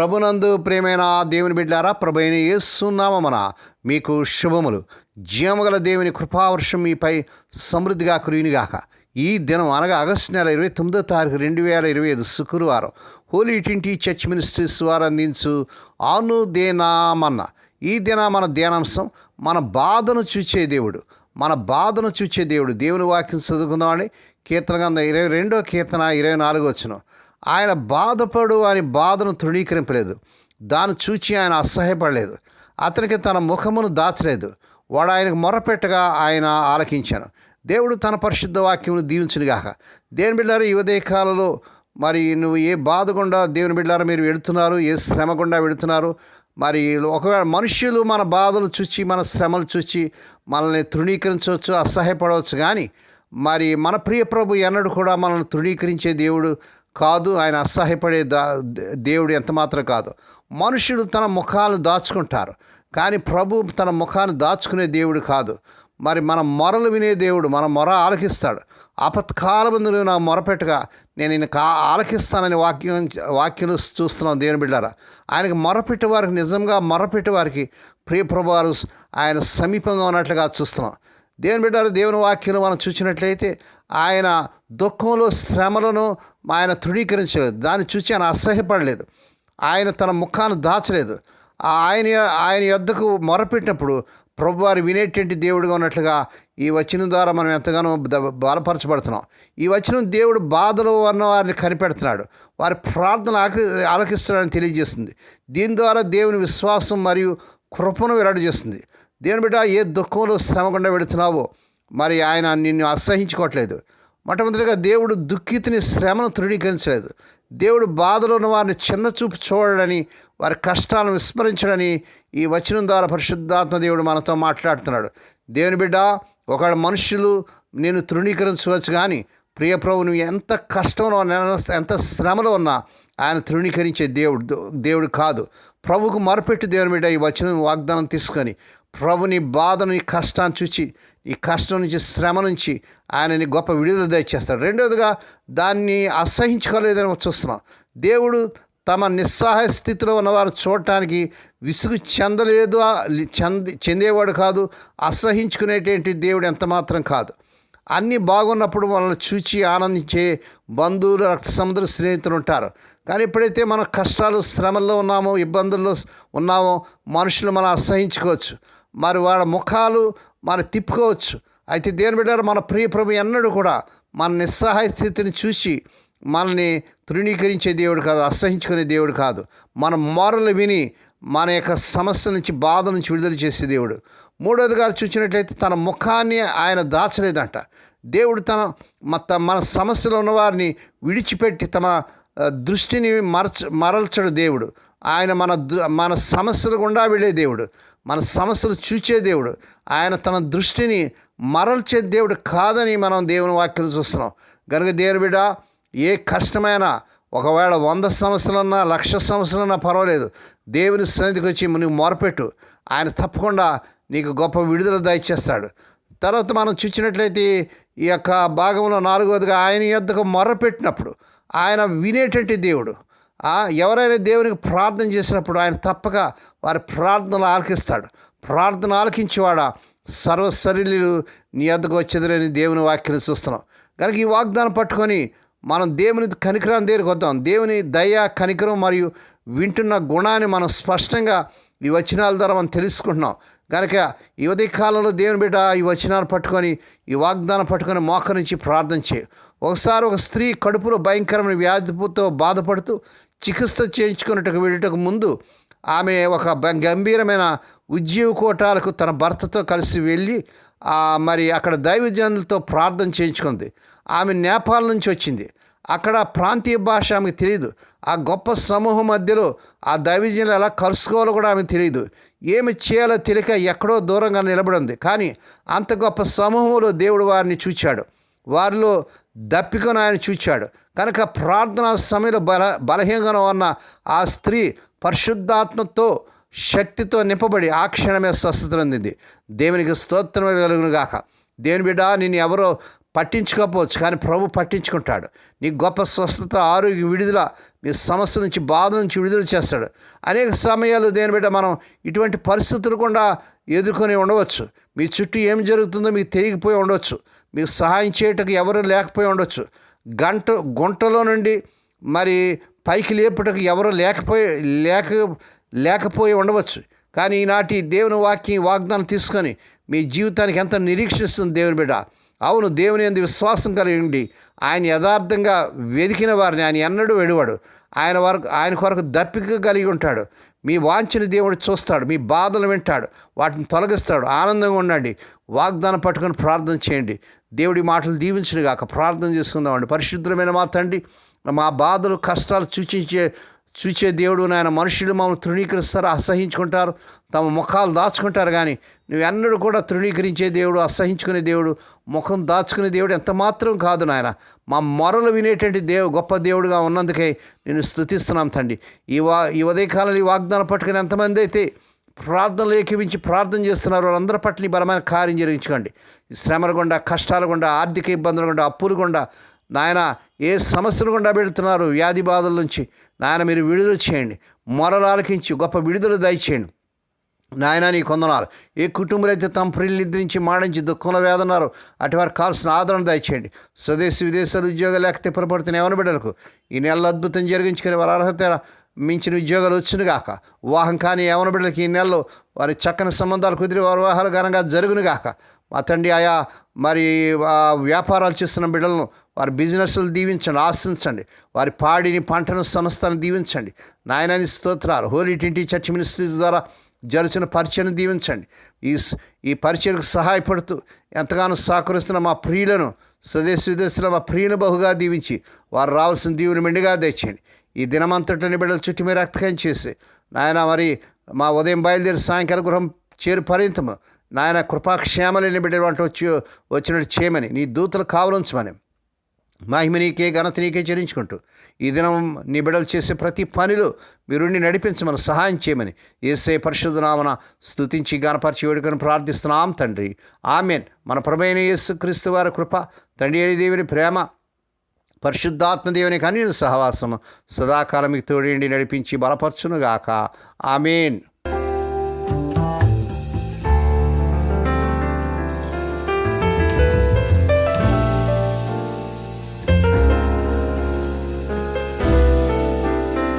ప్రభునందు ప్రేమైన దేవుని బిడ్డారా ప్రభు అయిన ఏసునామన మీకు శుభములు. జీవగల దేవుని కృపావర్షం మీపై సమృద్ధిగా కురియునిగాక. ఈ దినం అనగా ఆగస్టు నెల ఇరవై తొమ్మిదో తారీఖు రెండు వేల ఇరవై ఐదు శుక్రవారం హోలీ ట్వంటీ చర్చ్ మినిస్ట్రీస్ వారు అందించు ఆను దేనామన్న ఈ దిన మన ధ్యానాంశం మన బాధను చూచే దేవుడు. మన బాధను చూచే దేవుడు. దేవుని వాక్యం చదువుకుందామని కీర్తన గంధం ఇరవై రెండో కీర్తన ఇరవై నాలుగు వచ్చినాం ఆయన బాధపడు అని బాధను తృణీకరింపలేదు. దాన్ని చూచి ఆయన అసహ్యపడలేదు. అతనికి తన ముఖమును దాచలేదు. వాడు ఆయనకు మొరపెట్టగా ఆయన ఆలకించాను. దేవుడు తన పరిశుద్ధ వాక్యమును దీవించునుగాక. దేని బిడ్డారు ఈ ఉదయ మరి నువ్వు ఏ బాధ గుండా దేవుని బిడ్డారు మీరు వెళుతున్నారు? ఏ శ్రమ గుండా వెళుతున్నారు? మరి ఒకవేళ మనుష్యులు మన బాధలు చూచి మన శ్రమలు చూచి మనల్ని తృణీకరించవచ్చు అసహ్యపడవచ్చు కానీ మరి మన ప్రియ ప్రభు ఎన్నడు కూడా మనల్ని తృణీకరించే దేవుడు కాదు ఆయన అసహ్యపడే దా దేవుడు ఎంతమాత్రం కాదు. మనుషులు తన ముఖాలు దాచుకుంటారు కానీ ప్రభు తన ముఖాన్ని దాచుకునే దేవుడు కాదు. మరి మన మొరలు వినే దేవుడు మన మొర ఆలకిస్తాడు. ఆపత్కాలమందు నా మొరపెట్టగా నేను ఈయన కా ఆలకిస్తానని వాక్యం వాక్యం చూస్తున్నాం దేవుని బిడ్డారా. ఆయనకు మొరపెట్టే వారికి నిజంగా మొరపెట్టే వారికి ప్రియ ప్రభువారు ఆయన సమీపంగా ఉన్నట్లుగా చూస్తున్నాం. దేవుని బిడ్డారు దేవుని వాక్యం మనం చూసినట్లయితే ఆయన దుఃఖంలో శ్రమలను ఆయన తృణీకరించలేదు. దాన్ని చూసి ఆయన అసహ్యపడలేదు. ఆయన తన ముఖాన్ని దాచలేదు. ఆయన ఆయన యొద్దకు మొరపెట్టినప్పుడు ప్రభువారు వినేటువంటి దేవుడిగా ఉన్నట్లుగా ఈ వచనం ద్వారా మనం ఎంతగానో బలపరచబడుతున్నాం. ఈ వచనం దేవుడు బాధలో ఉన్న వారిని కనిపెడుతున్నాడు. వారి ప్రార్థన ఆకి ఆలకిస్తాడని తెలియజేస్తుంది. దీని ద్వారా దేవుని విశ్వాసం మరియు కృపను వెల్లడి దేవుని బిడ్డ ఏ దుఃఖంలో శ్రమకుండా పెడుతున్నావో వెళుతున్నావో మరి ఆయన నిన్ను అసహించుకోవట్లేదు. మొట్టమొదటిగా దేవుడు దుఃఖితుని శ్రమను తృణీకరించలేదు. దేవుడు బాధలో ఉన్న వారిని చిన్న చూపు చూడడని వారి కష్టాలను విస్మరించడని ఈ వచనం ద్వారా పరిశుద్ధాత్మ దేవుడు మనతో మాట్లాడుతున్నాడు. దేవుని బిడ్డ ఒక మనుషులు నేను తృణీకరించవచ్చు కానీ ప్రియ ప్రభు నువ్వు ఎంత కష్టంలో ఎంత శ్రమలో ఉన్నా ఆయన తృణీకరించే దేవుడు దేవుడు కాదు. ప్రభుకు మొరపెట్టి దేవుని బిడ్డ ఈ వచ్చిన వాగ్దానం తీసుకొని ప్రభుని బాధను ఈ కష్టాన్ని చూచి ఈ కష్టం నుంచి శ్రమ నుంచి ఆయనని గొప్ప విడుదల దయచేస్తాడు. రెండవదిగా దాన్ని అసహించుకోలేదని చూస్తున్నాం. దేవుడు తమ నిస్సహాయ స్థితిలో ఉన్నవారు చూడటానికి విసుగు చెందలేదు చెంది చెందేవాడు కాదు అసహించుకునేటువంటి దేవుడు ఎంత మాత్రం కాదు. అన్నీ బాగున్నప్పుడు వాళ్ళని చూచి ఆనందించే బంధువులు రక్త సముద్ర స్నేహితులు ఉంటారు. కానీ ఎప్పుడైతే మన కష్టాలు శ్రమల్లో ఉన్నామో ఇబ్బందుల్లో ఉన్నామో మనుషులు మనం అసహించుకోవచ్చు. మరి వాళ్ళ ముఖాలు మనం తిప్పుకోవచ్చు. అయితే దేని బిడ్డారు మన ప్రియ ప్రభు ఎన్నడూ కూడా మన నిస్సహాయ స్థితిని చూసి మనల్ని తృణీకరించే దేవుడు కాదు అసహించుకునే దేవుడు కాదు. మన మొరలు విని మన యొక్క సమస్య నుంచి బాధ నుంచి విడుదల చేసే దేవుడు. మూడోదిగా చూసినట్లయితే తన ముఖాన్ని ఆయన దాచలేదంట. దేవుడు తన మన సమస్యలో ఉన్నవారిని విడిచిపెట్టి తమ దృష్టిని మరచ మరల్చడు దేవుడు. ఆయన మన మన సమస్యలు గుండా వెళ్ళే దేవుడు. మన సమస్యలు చూచే దేవుడు. ఆయన తన దృష్టిని మరల్చే దేవుడు కాదని మనం దేవుని వాక్యం చూస్తున్నాం. కనుక దేవుని బిడ్డ ఏ కష్టమైనా ఒకవేళ వంద సంవత్సరాలన్నా లక్ష సంవత్సరాలన్నా పర్వాలేదు. దేవుని సన్నిధికి వచ్చి నువ్వు మొరపెట్టు. ఆయన తప్పకుండా నీకు గొప్ప విడుదల దయచేస్తాడు. తర్వాత మనం చూసినట్లయితే ఈ యొక్క భాగంలో నాలుగవదిగా ఆయన యొద్దకు మొరపెట్టినప్పుడు ఆయన వినేటువంటి దేవుడు. ఆ, ఎవరైనా దేవునికి ప్రార్థన చేసినప్పుడు ఆయన తప్పక వారి ప్రార్థనలు ఆలకిస్తాడు. ప్రార్థన ఆలకించేవాడా? సర్వశరీరులు నీ యొద్దకు వచ్చేదని దేవుని వాక్యం చూస్తున్నాం. కనుక ఈ వాగ్దానం పట్టుకొని మనం దేవుని కనికరం దగ్గరికి వద్దాం. దేవుని దయ కనికరం మరియు వింటున్న గుణాన్ని మనం స్పష్టంగా ఈ వచనాల ద్వారా మనం తెలుసుకుంటున్నాం. కనుక ఈ ఉదయ కాలంలో దేవుని బిడ్డ ఈ వచనాలు పట్టుకొని ఈ వాగ్దానం పట్టుకొని మోకరించి ప్రార్థన చేయి. ఒకసారి ఒక స్త్రీ కడుపులో భయంకరమైన వ్యాధితో బాధపడుతూ చికిత్స చేయించుకున్నట్టుకు వెళ్ళటకు ముందు ఆమె ఒక గంభీరమైన ఉద్యోగ కోటాలకు తన భర్తతో కలిసి వెళ్ళి మరి అక్కడ దైవజనులతో ప్రార్థన చేయించుకుంది. ఆమె నేపాల్ నుంచి వచ్చింది. అక్కడ ప్రాంతీయ భాష ఆమెకు తెలియదు ఆ గొప్ప సమూహం మధ్యలో ఆ దైవజనులు ఎలా కలుసుకోవాలో కూడా ఆమె తెలియదు. ఏమి చేయాలో తెలియక ఎక్కడో దూరంగా నిలబడింది. కానీ అంత గొప్ప సమూహంలో దేవుడు వారిని చూచాడు. వారిలో దప్పికను ఆయన చూచాడు. కనుక ప్రార్థనా సమయంలో బల బలహీనంగా ఉన్న ఆ స్త్రీ పరిశుద్ధాత్మతో శక్తితో నింపబడి ఆ క్షణమే స్వస్థత అందింది దేవునికి స్తోత్రం కలుగును గాక దేవుని బిడ్డ నిన్ను ఎవరో పట్టించుకోకపోవచ్చు. కానీ ప్రభు పట్టించుకుంటాడు. నీ గొప్ప స్వస్థత ఆరోగ్యం విడుదల మీ సమస్య నుంచి బాధ నుంచి విడుదల చేస్తాడు. అనేక సమయాలు దేని బిడ్డ మనం ఇటువంటి పరిస్థితులు కూడా ఎదుర్కొని ఉండవచ్చు. మీ చుట్టూ ఏం జరుగుతుందో మీకు తెలియకపోయి ఉండవచ్చు. మీకు సహాయం చేయటకు ఎవరు లేకపోయి ఉండవచ్చు. గంట గుంటలో నుండి మరి పైకి లేపుటకు ఎవరు లేకపోయి లేక లేకపోయి ఉండవచ్చు. కానీ ఈనాటి దేవుని వాక్యం వాగ్దానం తీసుకొని మీ జీవితానికి ఎంత నిరీక్షిస్తుంది దేవుని బిడ్డ? అవును దేవుని ఎందు విశ్వాసం కలిగి ఉండి ఆయన యథార్థంగా వెదికిన వారిని ఆయన ఎన్నడూ వెడువాడు. ఆయన వరకు ఆయన కొరకు దప్పిక కలిగి ఉంటాడు. మీ వాంఛని దేవుడు చూస్తాడు మీ బాధలు వింటాడు వాటిని తొలగిస్తాడు. ఆనందంగా ఉండండి. వాగ్దానం పట్టుకొని ప్రార్థన చేయండి. దేవుడి మాటలు దీవించును గాక ప్రార్థన చేసుకుందామండి. పరిశుద్ధమైన మా తండ్రి మా బాధలు కష్టాలు సూచించే చూచే దేవుడు నాయన మనుషులు మమ్మల్ని తృణీకరిస్తారు అసహించుకుంటారు తమ ముఖాలు దాచుకుంటారు కానీ నువ్వు ఎన్నడూ కూడా తృణీకరించే దేవుడు అసహించుకునే దేవుడు ముఖం దాచుకునే దేవుడు ఎంత మాత్రం కాదు నాయన. మా మొరలు వినేటువంటి దేవు గొప్ప దేవుడుగా ఉన్నందుకే నేను స్థుతిస్తున్నాం తండ్రి. ఈ వా ఈ ఉదయకాలం ఈ వాగ్దానం పట్టుకుని ఎంతమంది అయితే ప్రార్థనలు ఏకీవించి ప్రార్థన చేస్తున్నారు వాళ్ళందరి పట్ల బలమైన కార్యం జరిగించుకోండి. శ్రమలు శ్రమల గుండా కష్టాల గుండా ఆర్థిక ఇబ్బందుల గుండా అప్పులు గుండా నాయన ఏ సమస్యలు గుండా వెళుతున్నారు వ్యాధి బాధల నుంచి నాయన మీరు విడుదల చేయండి. మొరలు ఆలకించి గొప్ప విడుదల దయచేయండి. నాయన నీ కొందనాలు ఏ కుటుంబాలు అయితే తమ ప్రియులు నిద్రించి మాడించి దుఃఖంలో వేదన్నారు అటు వారికి కావాల్సిన ఆదరణ దయచేయండి. స్వదేశీ విదేశాలు ఉద్యోగాలు లేకపోతే పొరపడుతున్న ఎవరి బిడ్డలకు? ఈ నెలలో అద్భుతం జరిగించుకుని వారి అర్హత మించిన ఉద్యోగాలు వచ్చును గాక. వివాహం కానీ యవన బిడ్డలకి? ఈ నెలలో వారి చక్కని సంబంధాలు కుదిరి వారి వివాహాలు ఘనంగా జరుగును గాక. మా తండ్రి ఆయా మరి ఆ వ్యాపారాలు చేస్తున్న బిడ్డలను వారి బిజినెస్లు దీవించండి ఆశించండి. వారి పాడిని పంటను సంస్థను దీవించండి. నాయనాని స్తోత్రాలు హోలీ టింటి చర్చ్ మినిస్ట్రీస్ ద్వారా జరుచిన పరిచయను దీవించండి. ఈ ఈ పరిచయకు సహాయపడుతూ ఎంతగానో సహకరిస్తున్న మా ప్రియులను స్వదేశ విదేశంలో మా ప్రియులను బహుగా దీవించి వారు రావాల్సిన దీవుని మెండుగా తెచ్చండి ఈ దినమంతటిని బిడ్డల చుట్టూ మీరు రక్తకం చేసి నాయన మరి మా ఉదయం బయలుదేరి సాయంకాల గృహం చేరు పర్యంతము నాయన కృపాక్షేమలేని బిడ్డలు వంట వచ్చి వచ్చినట్టు చేయమని నీ దూతలు కావలించమని. మహిమ నీకే ఘనత నీకే చెల్లించుకుంటూ ఈ దినం నీ బిడలు చేసే ప్రతి పనిలో మీరుండి నడిపించమని సహాయం చేయమని ఏసే పరిశుద్ధనామన స్థుతించి గణపరిచి వేడుకొని ప్రార్థిస్తున్నాం తండ్రి. ఆమెన్. మన ప్రభైన యేసు క్రీస్తు వారి కృప తండ్రి అని దేవుని ప్రేమ పరిశుద్ధాత్మదేవుని కనీన సహవాసము సదాకాలం మీకు తోడేండి నడిపించి బలపరచునుగాక. ఆమెన్.